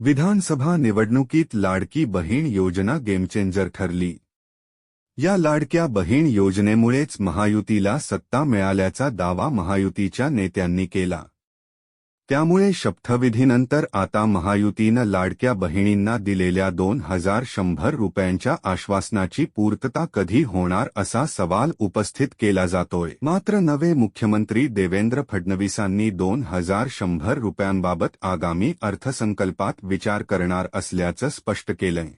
विधानसभा निवडणुकीत लाडकी बहीण योजना गेमचेंजर ठरली. या लाडक्या बहीण योजनेमुळेच महायुतीला सत्ता मिळाल्याचा दावा महायुतीच्या नेत्यांनी केला. त्यामुळे शपथविधीनंतर आता महायुतीनं लाडक्या बहिणींना दिलेल्या दोन हजार शंभर रुपयांच्या आश्वासनाची पूर्तता कधी होणार असा सवाल उपस्थित केला जातोय. मात्र नवे मुख्यमंत्री देवेंद्र फडणवीसांनी दोन हजार शंभर रुपयांबाबत आगामी अर्थसंकल्पात विचार करणार असल्याचं स्पष्ट केलंय.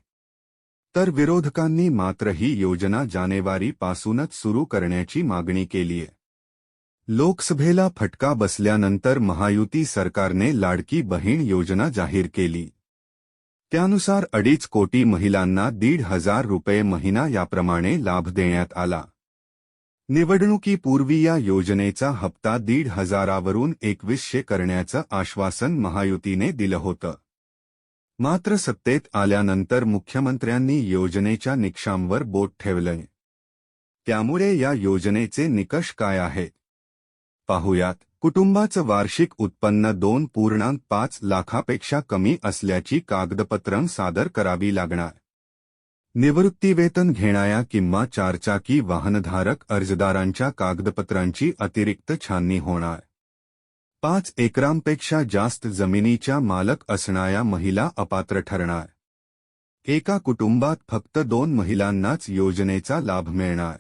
तर विरोधकांनी मात्र ही योजना जानेवारीपासूनच सुरू करण्याची मागणी केलीय. लोकसभेला फटका बसल्यानंतर महायुती सरकारने लाडकी बहीण योजना जाहीर केली. त्यानुसार अडीच कोटी महिलांना दीड हजार रुपये महिना याप्रमाणे लाभ देण्यात आला. निवडणुकीपूर्वी या योजनेचा हप्ता दीड हजारावरून एकवीसशे करण्याचं आश्वासन महायुतीने दिलं होतं. मात्र सत्तेत आल्यानंतर मुख्यमंत्र्यांनी योजनेच्या निकषांवर बोट ठेवलंय. त्यामुळे या योजनेचे निकष काय आहेत? पाहुयात कुटुंबाचं वार्षिक उत्पन्न दोन पूर्णांक पाच लाखापेक्षा कमी असल्याची कागदपत्रं सादर करावी लागणार. निवृत्तीवेतन घेणाऱ्या किंवा चारचाकी वाहनधारक अर्जदारांच्या कागदपत्रांची अतिरिक्त छाननी होणार. पाच एकरांपेक्षा जास्त जमिनीच्या मालक असणाऱ्या महिला अपात्र ठरणार. एका कुटुंबात फक्त दोन महिलांनाच योजनेचा लाभ मिळणार.